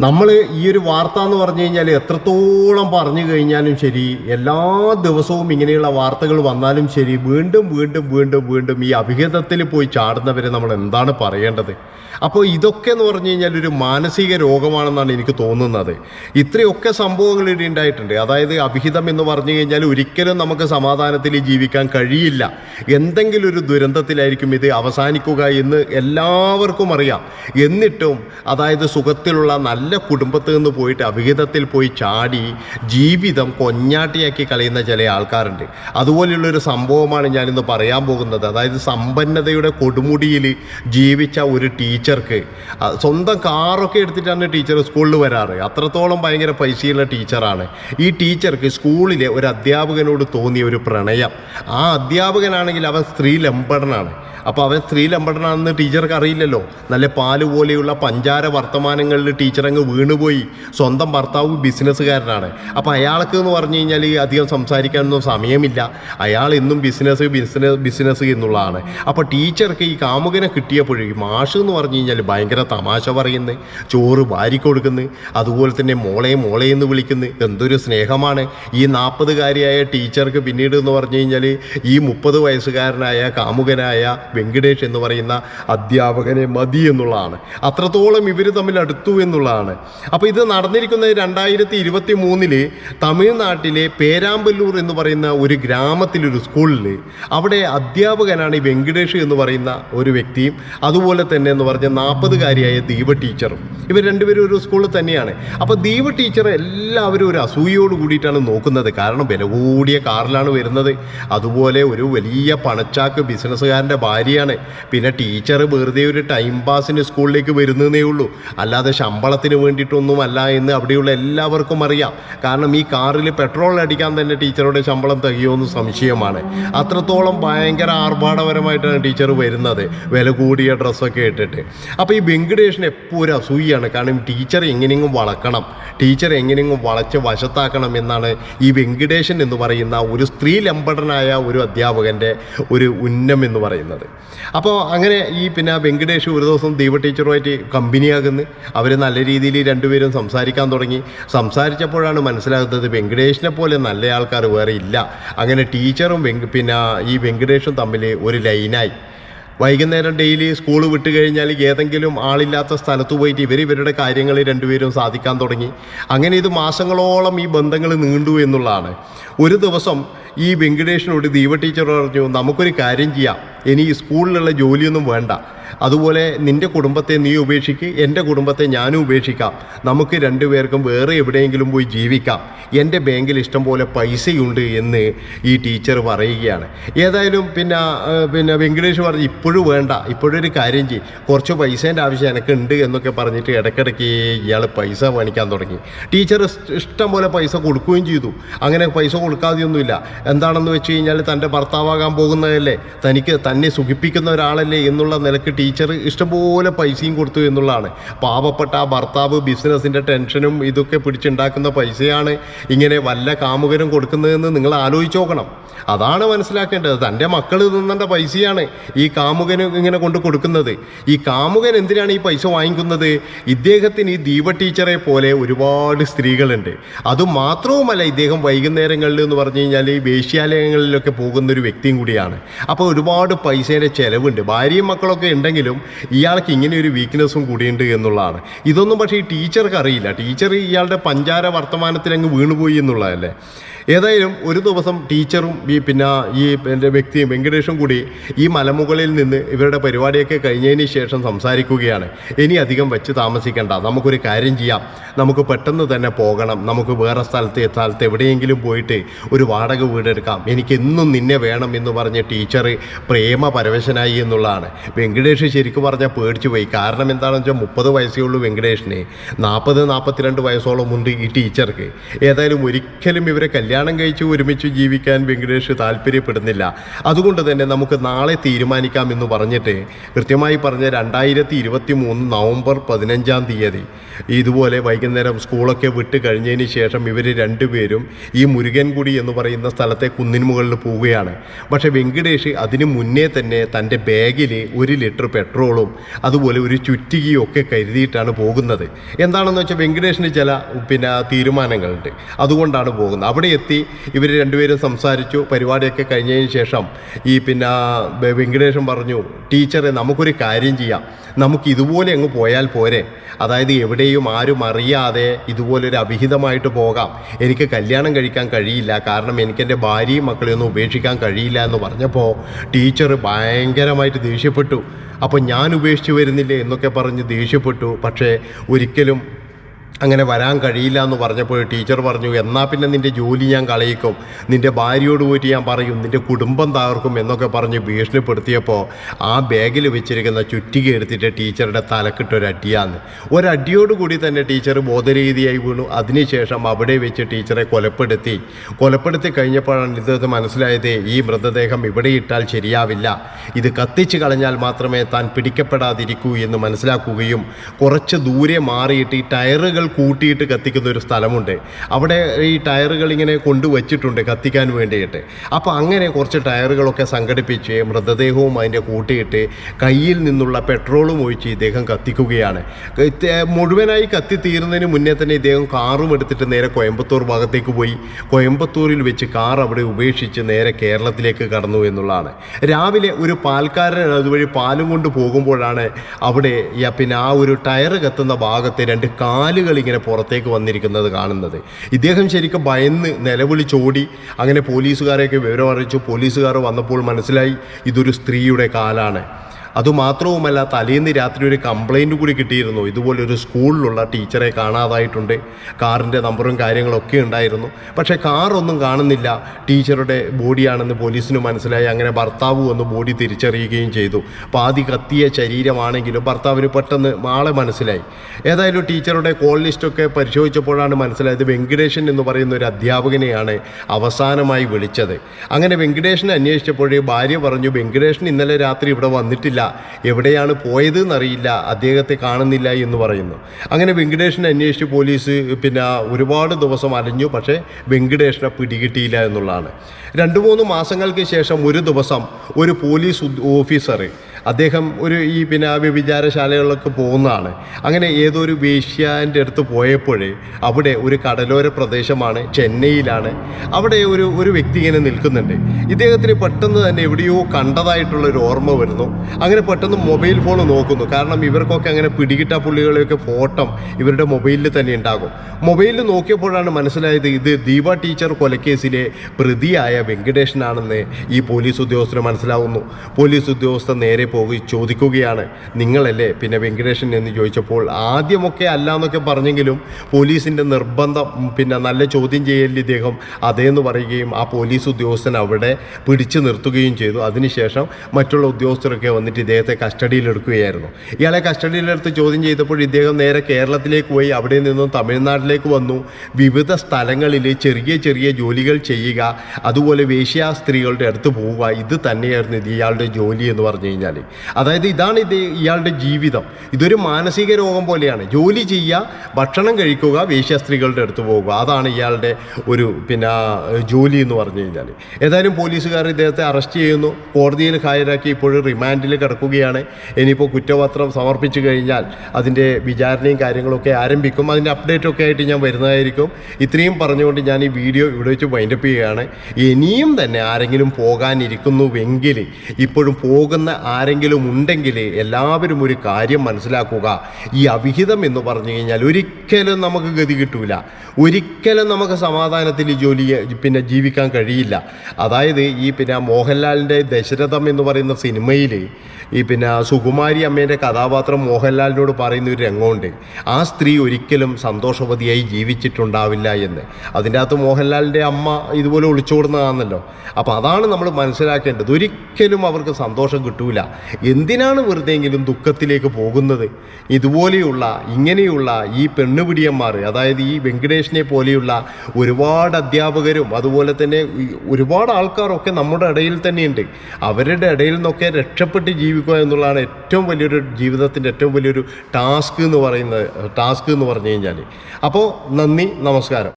നമ്മൾ ഈ ഒരു വാർത്ത എന്ന് പറഞ്ഞു കഴിഞ്ഞാൽ എത്രത്തോളം പറഞ്ഞു കഴിഞ്ഞാലും ശരി എല്ലാ ദിവസവും ഇങ്ങനെയുള്ള വാർത്തകൾ വന്നാലും ശരി വീണ്ടും വീണ്ടും വീണ്ടും വീണ്ടും ഈ അഭിഹിതത്തിൽ പോയി ചാടുന്നവരെ നമ്മൾ എന്താണ് പറയേണ്ടത്? അപ്പോൾ ഇതൊക്കെ എന്ന് പറഞ്ഞു കഴിഞ്ഞാൽ ഒരു മാനസിക രോഗമാണെന്നാണ് എനിക്ക് തോന്നുന്നത്. ഇത്രയൊക്കെ സംഭവങ്ങൾ ഇവിടെ ഉണ്ടായിട്ടുണ്ട്. അതായത് അഭിഹിതം എന്ന് പറഞ്ഞു കഴിഞ്ഞാൽ ഒരിക്കലും നമുക്ക് സമാധാനത്തിൽ ജീവിക്കാൻ കഴിയില്ല. എന്തെങ്കിലും ഒരു ദുരന്തത്തിലായിരിക്കും ഇത് അവസാനിക്കുക എന്ന് എല്ലാവർക്കും അറിയാം. എന്നിട്ടും അതായത് സുഖത്തിലുള്ള നല്ല കുടുംബത്തിൽ നിന്ന് പോയിട്ട് അവിഹിതത്തിൽ പോയി ചാടി ജീവിതം കൊഞ്ഞാട്ടിയാക്കി കളയുന്ന ചില ആൾക്കാരുണ്ട്. അതുപോലെയുള്ളൊരു സംഭവമാണ് ഞാനിന്ന് പറയാൻ പോകുന്നത്. അതായത് സമ്പന്നതയുടെ കൊടുമുടിയിൽ ജീവിച്ച ഒരു ടീച്ചർക്ക് സ്വന്തം കാറൊക്കെ എടുത്തിട്ടാണ് ടീച്ചർ സ്കൂളിൽ വരാറ്. അത്രത്തോളം ഭയങ്കര പൈസയുള്ള ടീച്ചറാണ്. ഈ ടീച്ചർക്ക് സ്കൂളിലെ ഒരു അധ്യാപകനോട് തോന്നിയ ഒരു പ്രണയം. ആ അധ്യാപകനാണെങ്കിൽ അവൻ സ്ത്രീ ലംബടനാണ്. അപ്പോൾ അവൻ സ്ത്രീ ലംബടനാണെന്ന് ടീച്ചർക്ക് അറിയില്ലല്ലോ. നല്ല പാൽ പോലെയുള്ള പഞ്ചാര വർത്തമാനങ്ങളിൽ ടീച്ചർ അങ്ങ് വീണുപോയി. സ്വന്തം ഭർത്താവ് ബിസിനസ്സുകാരനാണ്. അപ്പോൾ അയാൾക്ക് എന്ന് പറഞ്ഞു കഴിഞ്ഞാൽ അധികം സംസാരിക്കാനൊന്നും സമയമില്ല. അയാൾ എന്നും ബിസിനസ് ബിസിനസ് ബിസിനസ് എന്നുള്ളതാണ്. അപ്പോൾ ടീച്ചർക്ക് ഈ കാമുകനെ കിട്ടിയപ്പോഴേക്കും മാഷ് എന്ന് പറഞ്ഞു കഴിഞ്ഞാൽ ഭയങ്കര തമാശ പറയുന്നു. ചോറ് വാരി കൊടുക്കുന്നു. അതുപോലെ തന്നെ മോളെ മോളെ എന്ന് വിളിക്കുന്നു. എന്തൊരു സ്നേഹമാണ്. ഈ നാൽപ്പതുകാരിയായ ടീച്ചർക്ക് പിന്നീട് എന്ന് പറഞ്ഞു കഴിഞ്ഞാൽ ഈ മുപ്പത് വയസ്സുകാരനായ കാമുകനായ വെങ്കടേഷ് എന്ന് പറയുന്ന അധ്യാപകനെ മതി എന്നുള്ളതാണ്. അത്രത്തോളം ഇവർ തമ്മിൽ അടുത്തു എന്നുള്ളതാണ്. അപ്പോൾ ഇത് നടന്നിരിക്കുന്നത് രണ്ടായിരത്തി ഇരുപത്തി മൂന്നിൽ തമിഴ്നാട്ടിലെ പേരാമ്പല്ലൂർ എന്ന് പറയുന്ന ഒരു ഗ്രാമത്തിലൊരു സ്കൂളിൽ അവിടെ അധ്യാപകനാണ് ഈ വെങ്കടേഷ് എന്ന് പറയുന്ന ഒരു വ്യക്തിയും അതുപോലെ തന്നെ എന്ന് പറഞ്ഞ നാൽപ്പതുകാരിയായ ദീപ ടീച്ചറും. ഇവർ രണ്ടുപേരും ഒരു സ്കൂളിൽ തന്നെയാണ്. അപ്പോൾ ദീപ ടീച്ചർ എല്ലാവരും ഒരു അസൂയോട് കൂടിയിട്ടാണ് നോക്കുന്നത്. കാരണം വില കൂടിയ കാറിലാണ് വരുന്നത്. അതുപോലെ ഒരു വലിയ പണച്ചാക്ക് ബിസിനസ്സുകാരന്റെ ഭാര്യയാണ്. പിന്നെ ടീച്ചർ വെറുതെ ഒരു ടൈം പാസിന് സ്കൂളിലേക്ക് വരുന്നതേ ഉള്ളൂ. അല്ലാതെ ശമ്പളത്തിന് വേണ്ടിയിട്ടൊന്നും അല്ല എന്ന് അവിടെയുള്ള എല്ലാവർക്കും അറിയാം. കാരണം ഈ കാറിൽ പെട്രോൾ അടിക്കാൻ തന്നെ ടീച്ചറുടെ ശമ്പളം തികയുമെന്ന് സംശയമാണ്. അത്രത്തോളം ഭയങ്കര ആർഭാടപരമായിട്ടാണ് ടീച്ചർ വരുന്നത് വില കൂടിയ ഡ്രസ്സൊക്കെ ഇട്ടിട്ട്. അപ്പോൾ ഈ വെങ്കടേഷിന് എപ്പോൾ ഒരു അസൂയാണ് കാരണം ടീച്ചർ എങ്ങനെയെങ്കിലും വളക്കണം ടീച്ചർ എങ്ങനെയെങ്കിലും വളച്ച് വശത്താക്കണം എന്നാണ് ഈ വെങ്കടേശൻ എന്ന് പറയുന്ന ഒരു സ്ത്രീ ലംബടനായ ഒരു അധ്യാപകന്റെ ഒരു ഉന്നം എന്ന് പറയുന്നത്. അപ്പോൾ അങ്ങനെ ഈ പിന്നെ വെങ്കടേഷ് ഒരു ദിവസം ദൈവ ടീച്ചറുമായിട്ട് കമ്പനിയാകുന്നു. അവർ നല്ല രീതിയിൽ രണ്ടുപേരും സംസാരിക്കാൻ തുടങ്ങി. സംസാരിച്ചപ്പോഴാണ് മനസ്സിലാകുന്നത് വെങ്കടേഷിനെ പോലെ നല്ല ആൾക്കാർ വേറെ ഇല്ല. അങ്ങനെ ടീച്ചറും പിന്നെ ഈ വെങ്കടേഷും തമ്മിൽ ഒരു ലൈനായി. വൈകുന്നേരം ഡെയിലി സ്കൂൾ വിട്ട് കഴിഞ്ഞാൽ ഏതെങ്കിലും ആളില്ലാത്ത സ്ഥലത്ത് പോയിട്ട് ഇവർ ഇവരുടെ കാര്യങ്ങൾ രണ്ടുപേരും സാധിക്കാൻ തുടങ്ങി. അങ്ങനെ ഇത് മാസങ്ങളോളം ഈ ബന്ധങ്ങൾ നീണ്ടു എന്നുള്ളതാണ്. ഒരു ദിവസം ഈ വെങ്കടേഷിനോട് ദീപ ടീച്ചർ പറഞ്ഞു നമുക്കൊരു കാര്യം ചെയ്യാം. ഇനി സ്കൂളിലുള്ള ജോലിയൊന്നും വേണ്ട. അതുപോലെ നിന്റെ കുടുംബത്തെ നീ ഉപേക്ഷിക്ക് എന്റെ കുടുംബത്തെ ഞാനും ഉപേക്ഷിക്കാം. നമുക്ക് രണ്ടുപേർക്കും വേറെ എവിടെയെങ്കിലും പോയി ജീവിക്കാം. എന്റെ ബാങ്കിൽ ഇഷ്ടം പോലെ പൈസയുണ്ട് എന്ന് ഈ ടീച്ചർ പറയുകയാണ്. ഏതായാലും പിന്നെ പിന്നെ വെങ്കടേഷ് പറഞ്ഞു ഇപ്പോഴും വേണ്ട ഇപ്പോഴൊരു കാര്യം ചെയ്യും. കുറച്ച് പൈസേന്റെ ആവശ്യം എനിക്കുണ്ട് എന്നൊക്കെ പറഞ്ഞിട്ട് ഇടയ്ക്കിടയ്ക്ക് ഇയാൾ പൈസ വാങ്ങിക്കാൻ തുടങ്ങി. ടീച്ചർ ഇഷ്ടം പോലെ പൈസ കൊടുക്കുകയും ചെയ്തു. അങ്ങനെ പൈസ കൊടുക്കാതെയൊന്നുമില്ല. എന്താണെന്ന് വെച്ച് കഴിഞ്ഞാൽ തന്റെ ഭർത്താവാകാൻ പോകുന്നതല്ലേ? തനിക്ക് തന്നെ സുഖിപ്പിക്കുന്ന ഒരാളല്ലേ എന്നുള്ള നിലയ്ക്ക് ടീച്ചർ ഇഷ്ടംപോലെ പൈസയും കൊടുത്തു എന്നുള്ളതാണ്. പാവപ്പെട്ട ആ ഭർത്താവ് ബിസിനസ്സിന്റെ ടെൻഷനും ഇതൊക്കെ പിടിച്ചുണ്ടാക്കുന്ന പൈസയാണ് ഇങ്ങനെ വല്ല കാമുകരും കൊടുക്കുന്നതെന്ന് നിങ്ങൾ ആലോചിച്ച് നോക്കണം. അതാണ് മനസ്സിലാക്കേണ്ടത്. തന്റെ മക്കൾ തിന്നേണ്ട പൈസയാണ് ഈ കാമുകന് ഇങ്ങനെ കൊണ്ട് കൊടുക്കുന്നത്. ഈ കാമുകൻ എന്തിനാണ് ഈ പൈസ വാങ്ങിക്കുന്നത്? ഇദ്ദേഹത്തിന് ഈ ദീപ ടീച്ചറെ പോലെ ഒരുപാട് സ്ത്രീകളുണ്ട്. അതുമാത്രവുമല്ല ഇദ്ദേഹം വൈകുന്നേരങ്ങളിൽ എന്ന് പറഞ്ഞു കഴിഞ്ഞാൽ ഈ വേശ്യാലയങ്ങളിലൊക്കെ പോകുന്ന ഒരു വ്യക്തിയും കൂടിയാണ്. അപ്പോൾ ഒരുപാട് പൈസയുടെ ചിലവുണ്ട്. ഭാര്യയും മക്കളൊക്കെ ഉണ്ടെങ്കിലും ഇയാൾക്ക് ഇങ്ങനെ ഒരു വീക്ക്നെസ്സും കൂടിയുണ്ട് എന്നുള്ളതാണ്. ഇതൊന്നും പക്ഷേ ഈ ടീച്ചർക്ക് അറിയില്ല. ടീച്ചർ ഇയാളുടെ പഞ്ചാര വർത്തമാനത്തിൽ അങ്ങ് വീണുപോയി എന്നുള്ളതല്ലേ? ഏതായാലും ഒരു ദിവസം ടീച്ചറും ഈ പിന്നെ ഈ എന്റെ വ്യക്തിയും വെങ്കടേഷും കൂടി ഈ മലമുകളിൽ നിന്ന് ഇവരുടെ പരിപാടിയൊക്കെ കഴിഞ്ഞതിന് ശേഷം സംസാരിക്കുകയാണ്. ഇനി അധികം വെച്ച് താമസിക്കേണ്ട. നമുക്കൊരു കാര്യം ചെയ്യാം. നമുക്ക് പെട്ടെന്ന് തന്നെ പോകണം. നമുക്ക് വേറെ സ്ഥലത്ത് സ്ഥലത്ത് എവിടെയെങ്കിലും പോയിട്ട് ഒരു വാടക വീടെടുക്കാം. എനിക്ക് എന്നും നിന്നെ വേണം എന്ന് പറഞ്ഞ് ടീച്ചർ പ്രേമ പരവശനായി എന്നുള്ളതാണ്. വെങ്കടേഷ് ശരിക്കും പറഞ്ഞാൽ പേടിച്ചു പോയി. കാരണം എന്താണെന്ന് വെച്ചാൽ മുപ്പത് വയസ്സേ ഉള്ളൂ വെങ്കടേഷിന്. നാൽപ്പത് നാൽപ്പത്തിരണ്ട് വയസ്സോളം ഉണ്ട് ഈ ടീച്ചർക്ക്. ഏതായാലും ഒരിക്കലും ഇവരെ കല്യാണം കഴിച്ച് ഒരുമിച്ച് ജീവിക്കാൻ വെങ്കടേഷ് താല്പര്യപ്പെടുന്നില്ല. അതുകൊണ്ട് തന്നെ നമുക്ക് നാളെ തീരുമാനിക്കാം എന്ന് പറഞ്ഞിട്ട് കൃത്യമായി പറഞ്ഞ രണ്ടായിരത്തി ഇരുപത്തി മൂന്ന് നവംബർ പതിനഞ്ചാം തീയതി ഇതുപോലെ വൈകുന്നേരം സ്കൂളൊക്കെ വിട്ട് കഴിഞ്ഞതിന് ശേഷം ഇവർ രണ്ടുപേരും ഈ മുരുകൻകുടി എന്ന് പറയുന്ന സ്ഥലത്തെ കുന്നിന് മുകളിൽ പോവുകയാണ്. പക്ഷേ വെങ്കടേഷ് അതിന് മുന്നേ തന്നെ തന്റെ ബാഗിൽ ഒരു ലിറ്റർ പെട്രോളും അതുപോലെ ഒരു ചുറ്റികയും ഒക്കെ കരുതിയിട്ടാണ് പോകുന്നത്. എന്താണെന്ന് വെച്ചാൽ വെങ്കടേഷിന് ചില പിന്നെ തീരുമാനങ്ങളുണ്ട്. അതുകൊണ്ടാണ് പോകുന്നത്. അവിടെ എത്തി ഇവർ രണ്ടുപേരും സംസാരിച്ചു. പരിപാടിയൊക്കെ കഴിഞ്ഞതിന് ശേഷം ഈ പിന്നെ വെങ്കടേഷൻ പറഞ്ഞു ടീച്ചറെ നമുക്കൊരു കാര്യം ചെയ്യാം. നമുക്ക് ഇതുപോലെ അങ്ങ് പോയാൽ പോരെ. അതായത് എവിടെയും ആരും അറിയാതെ ഇതുപോലൊരു അവിഹിതമായിട്ട് പോകാം. എനിക്ക് കല്യാണം കഴിക്കാൻ കഴിയില്ല. കാരണം എനിക്ക് എന്റെ ഭാര്യയും മക്കളെയൊന്നും ഉപേക്ഷിക്കാൻ കഴിയില്ല എന്ന് പറഞ്ഞപ്പോൾ ടീച്ചർ ഭയങ്കരമായിട്ട് ദേഷ്യപ്പെട്ടു. അപ്പോൾ ഞാൻ ഉപേക്ഷിച്ച് വരുന്നില്ലേ എന്നൊക്കെ പറഞ്ഞ് ദേഷ്യപ്പെട്ടു. പക്ഷേ ഒരിക്കലും അങ്ങനെ വരാൻ കഴിയില്ല എന്ന് പറഞ്ഞപ്പോൾ ടീച്ചർ പറഞ്ഞു എന്നാൽ പിന്നെ നിന്റെ ജോലി ഞാൻ കളയിക്കും. നിന്റെ ഭാര്യയോട് പോയിട്ട് ഞാൻ പറയും നിന്റെ കുടുംബം തകർക്കും എന്നൊക്കെ പറഞ്ഞ് ഭീഷണിപ്പെടുത്തിയപ്പോൾ ആ ബാഗിൽ വെച്ചിരിക്കുന്ന ചുറ്റിക എടുത്തിട്ട് ടീച്ചറുടെ തലക്കിട്ടൊരടിയാന്ന് ഒരടിയോടുകൂടി തന്നെ ടീച്ചർ ബോധരീതിയായി വീണു. അതിനുശേഷം അവിടെ വെച്ച് ടീച്ചറെ കൊലപ്പെടുത്തി. കൊലപ്പെടുത്തി കഴിഞ്ഞപ്പോഴാണ് ഇദ്ദേഹത്തെ മനസ്സിലായത് ഈ മൃതദേഹം ഇവിടെ ഇട്ടാൽ ശരിയാവില്ല. ഇത് കത്തിച്ച് കളഞ്ഞാൽ മാത്രമേ താൻ പിടിക്കപ്പെടാതിരിക്കൂ എന്ന് മനസ്സിലാക്കുകയും കുറച്ച് ദൂരെ മാറിയിട്ട് ഈ ടയറുകൾ കൂട്ടിയിട്ട് കത്തിക്കുന്ന ഒരു സ്ഥലമുണ്ട്. അവിടെ ഈ ടയറുകൾ ഇങ്ങനെ കൊണ്ടുവച്ചിട്ടുണ്ട് കത്തിക്കാൻ വേണ്ടിയിട്ട്. അപ്പോൾ അങ്ങനെ കുറച്ച് ടയറുകളൊക്കെ സംഘടിപ്പിച്ച് മൃതദേഹവും അതിന്റെ കൂട്ടിയിട്ട് കയ്യിൽ നിന്നുള്ള പെട്രോളും ഒഴിച്ച് ഇദ്ദേഹം കത്തിക്കുകയാണ്. മുഴുവനായി കത്തി തീരുന്നതിന് മുന്നേ തന്നെ ഇദ്ദേഹം കാറും എടുത്തിട്ട് നേരെ കോയമ്പത്തൂർ ഭാഗത്തേക്ക് പോയി. കോയമ്പത്തൂരിൽ വെച്ച് കാർ അവിടെ ഉപേക്ഷിച്ച് നേരെ കേരളത്തിലേക്ക് കടന്നു എന്നുള്ളതാണ്. രാവിലെ ഒരു പാൽക്കാരൻ അതുവഴി പാലും കൊണ്ട് പോകുമ്പോഴാണ് അവിടെ പിന്നെ ആ ഒരു ടയർ കത്തുന്ന ഭാഗത്തെ രണ്ട് കാലുകൾ ഇങ്ങനെ പുറത്തേക്ക് വന്നിരിക്കുന്നത് കാണുന്നത്. ഇദ്ദേഹം ശരിക്കും ഭയന്ന് നിലവിളിച്ചോടി അങ്ങനെ പോലീസുകാരെയൊക്കെ വിവരം അറിയിച്ചു. പോലീസുകാർ വന്നപ്പോൾ മനസ്സിലായി ഇതൊരു സ്ത്രീയുടെ കാലാണ്. അതുമാത്രവുമല്ല തലേന്ന് രാത്രി ഒരു കംപ്ലൈന്റ് കൂടി കിട്ടിയിരുന്നു. ഇതുപോലെ ഒരു സ്കൂളിലുള്ള ടീച്ചറെ കാണാതായിട്ടുണ്ട്. കാറിന്റെ നമ്പറും കാര്യങ്ങളൊക്കെ ഉണ്ടായിരുന്നു. പക്ഷേ കാറൊന്നും കാണുന്നില്ല. ടീച്ചറുടെ ബോഡിയാണെന്ന് പോലീസിന് മനസ്സിലായി. അങ്ങനെ ഭർത്താവ് വന്ന് ബോഡി തിരിച്ചറിയുകയും ചെയ്തു. പാതി കത്തിയ ശരീരമാണെങ്കിലും ഭർത്താവിന് പെട്ടെന്ന് ആളെ മനസ്സിലായി. ഏതായാലും ടീച്ചറുടെ കോൾ ലിസ്റ്റൊക്കെ പരിശോധിച്ചപ്പോഴാണ് മനസ്സിലായത് വെങ്കടേശൻ എന്ന് പറയുന്ന ഒരു അധ്യാപകനെയാണ് അവസാനമായി വിളിച്ചത്. അങ്ങനെ വെങ്കടേഷനെ അന്വേഷിച്ചപ്പോഴേ ഭാര്യ പറഞ്ഞു വെങ്കടേഷൻ ഇന്നലെ രാത്രി ഇവിടെ വന്നിട്ടില്ല. എവിടെയാണ് പോയത് എന്നറിയില്ല അദ്ദേഹത്തെ കാണുന്നില്ല എന്ന് പറയുന്നു. അങ്ങനെ വെങ്കടേഷിനെ അന്വേഷിച്ച് പോലീസ് പിന്നെ ഒരുപാട് ദിവസം അലഞ്ഞു. പക്ഷേ വെങ്കടേഷിനെ പിടികിട്ടിയില്ല എന്നുള്ളതാണ്. രണ്ട് മൂന്ന് മാസങ്ങൾക്ക് ശേഷം ഒരു ദിവസം ഒരു പോലീസ് ഓഫീസർ അദ്ദേഹം ഒരു ഈ പിന്നെ ആ വ്യഭിചാരശാലകളിലൊക്കെ പോകുന്നതാണ്. അങ്ങനെ ഏതോ ഒരു വേശ്യാന്റെ അടുത്ത് പോയപ്പോഴേ അവിടെ ഒരു കടലോര പ്രദേശമാണ് ചെന്നൈയിലാണ്. അവിടെ ഒരു ഒരു വ്യക്തി ഇങ്ങനെ നിൽക്കുന്നുണ്ട്. ഇദ്ദേഹത്തിന് പെട്ടെന്ന് തന്നെ എവിടെയോ കണ്ടതായിട്ടുള്ള ഒരു ഓർമ്മ വരുന്നു. അങ്ങനെ പെട്ടെന്ന് മൊബൈൽ ഫോൺ നോക്കുന്നു. കാരണം ഇവർക്കൊക്കെ അങ്ങനെ പിടികിട്ട പുള്ളികളെയൊക്കെ ഫോട്ടോ ഇവരുടെ മൊബൈലിൽ തന്നെ ഉണ്ടാകും. മൊബൈലിൽ നോക്കിയപ്പോഴാണ് മനസ്സിലായത് ഇത് ദീപ ടീച്ചർ കൊലക്കേസിലെ പ്രതിയായ വെങ്കടേഷനാണെന്ന് ഈ പോലീസ് ഉദ്യോഗസ്ഥന് മനസ്സിലാവുന്നു. പോലീസ് ഉദ്യോഗസ്ഥൻ നേരെ പോയി ചോദിക്കുകയാണ് നിങ്ങളല്ലേ? പിന്നെ വെങ്കടേഷൻ എന്ന് ചോദിച്ചപ്പോൾ ആദ്യമൊക്കെ അല്ല എന്നൊക്കെ പറഞ്ഞെങ്കിലും പോലീസിന്റെ നിർബന്ധം പിന്നെ നല്ല ചോദ്യം ചെയ്യലിൽ ഇദ്ദേഹം അതേന്ന് പറയുകയും ആ പോലീസ് ഉദ്യോഗസ്ഥൻ അവിടെ പിടിച്ചു നിർത്തുകയും ചെയ്തു. അതിനുശേഷം മറ്റുള്ള ഉദ്യോഗസ്ഥരൊക്കെ വന്നിട്ട് ഇദ്ദേഹത്തെ കസ്റ്റഡിയിലെടുക്കുകയായിരുന്നു. ഇയാളെ കസ്റ്റഡിയിലെടുത്ത് ചോദ്യം ചെയ്തപ്പോൾ ഇദ്ദേഹം നേരെ കേരളത്തിലേക്ക് പോയി അവിടെ നിന്നും തമിഴ്നാട്ടിലേക്ക് വന്നു. വിവിധ സ്ഥലങ്ങളിൽ ചെറിയ ചെറിയ ജോലികൾ ചെയ്യുക അതുപോലെ വേശ്യാ സ്ത്രീകളുടെ അടുത്ത് പോവുക ഇത് തന്നെയായിരുന്നു ഇയാളുടെ ജോലി എന്ന് പറഞ്ഞു കഴിഞ്ഞാൽ അതായത് ഇതാണ് ഇത് ഇയാളുടെ ജീവിതം. ഇതൊരു മാനസിക രോഗം പോലെയാണ്. ജോലി ചെയ്യുക ഭക്ഷണം കഴിക്കുക വേശ്യാസ്ത്രീകളുടെ അടുത്ത് പോകുക. അതാണ് ഇയാളുടെ ഒരു പിന്നെ ജോലി എന്ന് പറഞ്ഞു കഴിഞ്ഞാൽ ഏതായാലും പോലീസുകാർ ഇദ്ദേഹത്തെ അറസ്റ്റ് ചെയ്യുന്നു. കോടതിയിൽ ഹാജരാക്കി ഇപ്പോഴും റിമാൻഡിൽ കിടക്കുകയാണ്. ഇനിയിപ്പോൾ കുറ്റപത്രം സമർപ്പിച്ചു കഴിഞ്ഞാൽ അതിന്റെ വിചാരണയും കാര്യങ്ങളൊക്കെ ആരംഭിക്കും. അതിന്റെ അപ്ഡേറ്റ് ഒക്കെ ആയിട്ട് ഞാൻ വരുന്നതായിരിക്കും. ഇത്രയും പറഞ്ഞുകൊണ്ട് ഞാൻ ഈ വീഡിയോ ഇവിടെ വെച്ച് വൈൻഡപ്പ് ചെയ്യുകയാണ്. ഇനിയും തന്നെ ആരെങ്കിലും പോകാനിരിക്കുന്നുവെങ്കിൽ ഇപ്പോഴും പോകുന്ന ആരെങ്കിലും ഉണ്ടെങ്കിൽ എല്ലാവരും ഒരു കാര്യം മനസ്സിലാക്കുക. ഈ അവിഹിതം എന്ന് പറഞ്ഞു കഴിഞ്ഞാൽ ഒരിക്കലും നമുക്ക് ഗതി കിട്ടൂല. ഒരിക്കലും നമുക്ക് സമാധാനത്തിൽ ജോലി പിന്നെ ജീവിക്കാൻ കഴിയില്ല. അതായത് ഈ പിന്നെ മോഹൻലാലിന്റെ ദശരഥം എന്ന് പറയുന്ന സിനിമയിൽ ഈ പിന്നെ സുകുമാരി അമ്മേന്റെ കഥാപാത്രം മോഹൻലാലിനോട് പറയുന്ന ഒരു രംഗമുണ്ട്. ആ സ്ത്രീ ഒരിക്കലും സന്തോഷവതിയായി ജീവിച്ചിട്ടുണ്ടാവില്ല എന്ന്. അതിന്റെ അകത്ത് മോഹൻലാലിന്റെ അമ്മ ഇതുപോലെ ഒളിച്ചോടുന്നതാണല്ലോ. അപ്പോൾ അതാണ് നമ്മൾ മനസ്സിലാക്കേണ്ടത്. ഒരിക്കലും അവർക്ക് സന്തോഷം കിട്ടൂല. എന്തിനാണ് വെറുതെയെങ്കിലും ദുഃഖത്തിലേക്ക് പോകുന്നത്? ഇതുപോലെയുള്ള ഇങ്ങനെയുള്ള ഈ പെണ്ണുപിടിയന്മാർ അതായത് ഈ വെങ്കടേഷിനെ പോലെയുള്ള ഒരുപാട് അധ്യാപകരും അതുപോലെ തന്നെ ഒരുപാട് ആൾക്കാരൊക്കെ നമ്മുടെ ഇടയിൽ തന്നെയുണ്ട്. അവരുടെ ഇടയിൽ നിന്നൊക്കെ രക്ഷപ്പെട്ട് ജീവിക്കുക എന്നുള്ളതാണ് ഏറ്റവും വലിയൊരു ജീവിതത്തിന്റെ ഏറ്റവും വലിയൊരു ടാസ്ക് എന്ന് പറയുന്നത് ടാസ്ക് എന്ന് പറഞ്ഞു കഴിഞ്ഞാൽ അപ്പോൾ നന്ദി നമസ്കാരം.